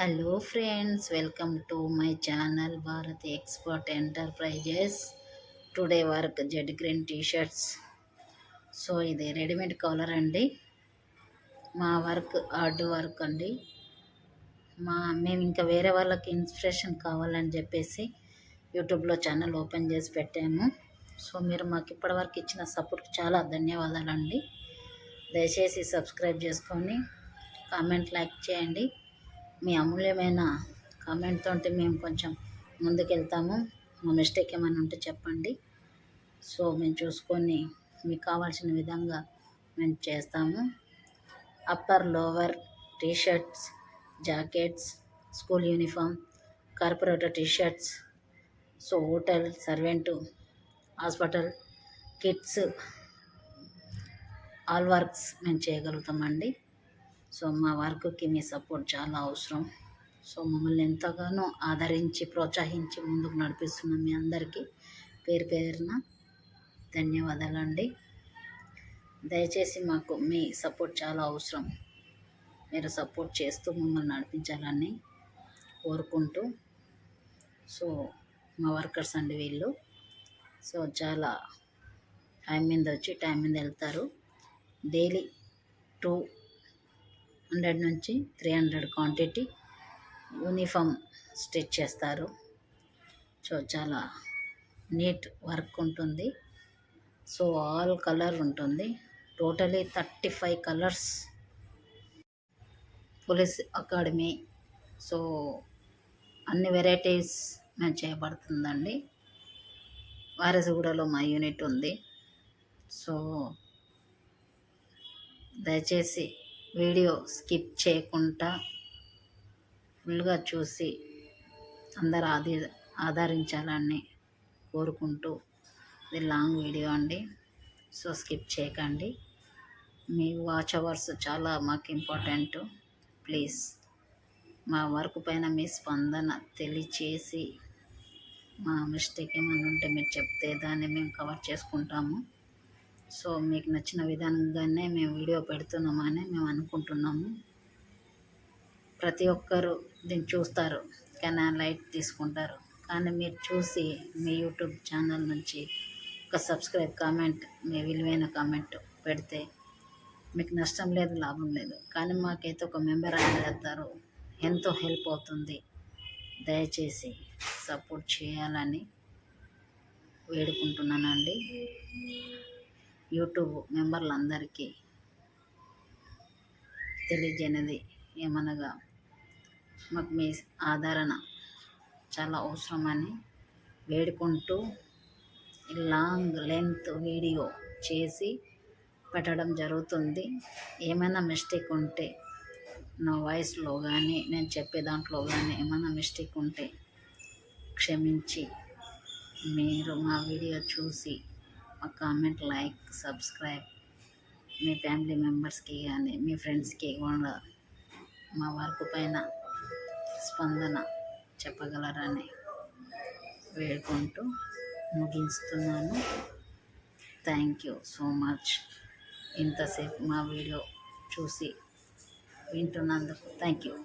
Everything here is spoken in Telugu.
Hello friends welcome to my channel Bharati expert enterprises. Today work Z green T-shirts. So ఇది రెడీమేడ్ కలర్ అండి. మా వర్క్ హార్డ్ వర్క్ అండి. మా మేము ఇంకా వేరే వాళ్ళకి ఇన్స్పిరేషన్ కావాలని చెప్పేసి యూట్యూబ్లో ఛానల్ ఓపెన్ చేసి పెట్టాము. సో మీరు మాకు ఇప్పటివరకు ఇచ్చిన సపోర్ట్కి చాలా ధన్యవాదాలండి. దయచేసి సబ్స్క్రైబ్ చేసుకొని కామెంట్ లైక్ చేయండి. మీ అమూల్యమైన కామెంట్తో మేము కొంచెం ముందుకెళ్తాము. మా మిస్టేక్ ఏమైనా ఉంటే చెప్పండి. సో మేము చూసుకొని మీకు కావాల్సిన విధంగా మేము చేస్తాము. Upper lower T-shirts jackets school uniform corporator T-shirts so hotel servant hospital kids all works మేము చేయగలుగుతామండి. సో మా వర్క్కి మీ సపోర్ట్ చాలా అవసరం. సో మమ్మల్ని ఎంతగానో ఆదరించి ప్రోత్సహించి ముందుకు నడిపిస్తున్న మీ అందరికీ పేరు పేరున ధన్యవాదాలండి. దయచేసి మాకు మీ సపోర్ట్ చాలా అవసరం. మీరు సపోర్ట్ చేస్తూ మమ్మల్ని నడిపించాలని కోరుకుంటూ సో మా వర్కర్స్ అండి వీళ్ళు. సో చాలా టైం మీద వచ్చి టైం మీద వెళ్తారు. డైలీ టూ హండ్రెడ్ నుంచి three hundred quantity uniform stitch చేస్తారు. సో చాలా నీట్ వర్క్ ఉంటుంది. సో ఆల్ కలర్ ఉంటుంది. Totally thirty five colours police academy. So అన్ని వెరైటీస్ మేము చేయబడుతుందండి. వారసగూడలో మా యూనిట్ ఉంది. సో దయచేసి వీడియో స్కిప్ చేయకుండా ఫుల్గా చూసి అందరు ఆది ఆదరించాలని కోరుకుంటూ ఇది లాంగ్ వీడియో అండి. సో స్కిప్ చేయకండి. మీ వాచ్ అవర్స్ చాలా మాకు ఇంపార్టెంట్. ప్లీజ్ మా వర్క్ పైన మీ స్పందన తెలియచేసి మా మిస్టేక్ ఏమైనా ఉంటే మీరు చెప్తే దాన్ని మేము కవర్ చేసుకుంటాము. సో మీకు నచ్చిన విధానంగానే మేము వీడియో పెడుతున్నామని మేము అనుకుంటున్నాము. ప్రతి ఒక్కరు దీన్ని చూస్తారు కానీ లైట్ తీసుకుంటారు. కానీ మీరు చూసి మీ యూట్యూబ్ ఛానల్ నుంచి ఒక సబ్స్క్రైబ్ కామెంట్ మీ విలువైన కామెంట్ పెడితే మీకు నష్టం లేదు లాభం లేదు. కానీ మాకైతే ఒక మెంబర్ యాడ్ ఎంతో హెల్ప్ అవుతుంది. దయచేసి సపోర్ట్ చేయాలని వేడుకుంటున్నానండి. యూట్యూబ్ మెంబర్లందరికీ తెలియజేయనిది ఏమనగా మాకు మీ ఆదరణ చాలా అవసరమని వేడుకుంటూ లాంగ్ లెంత్ వీడియో చేసి పెట్టడం జరుగుతుంది. ఏమైనా మిస్టేక్ ఉంటే నా వాయిస్లో కానీ నేను చెప్పే దాంట్లో కానీ ఏమైనా మిస్టేక్ ఉంటే క్షమించి మీరు మా వీడియో చూసి కామెంట్ లైక్ సబ్స్క్రైబ్ మీ ఫ్యామిలీ మెంబర్స్కి కానీ మీ ఫ్రెండ్స్కి కూడా మా వర్క్ పైన స్పందన చెప్పగలరని వేడుకుంటూ ముగిస్తున్నాను. థ్యాంక్ యూ సో మచ్ ఇంతసేపు మా వీడియో చూసి వింటున్నందుకు థ్యాంక్ యూ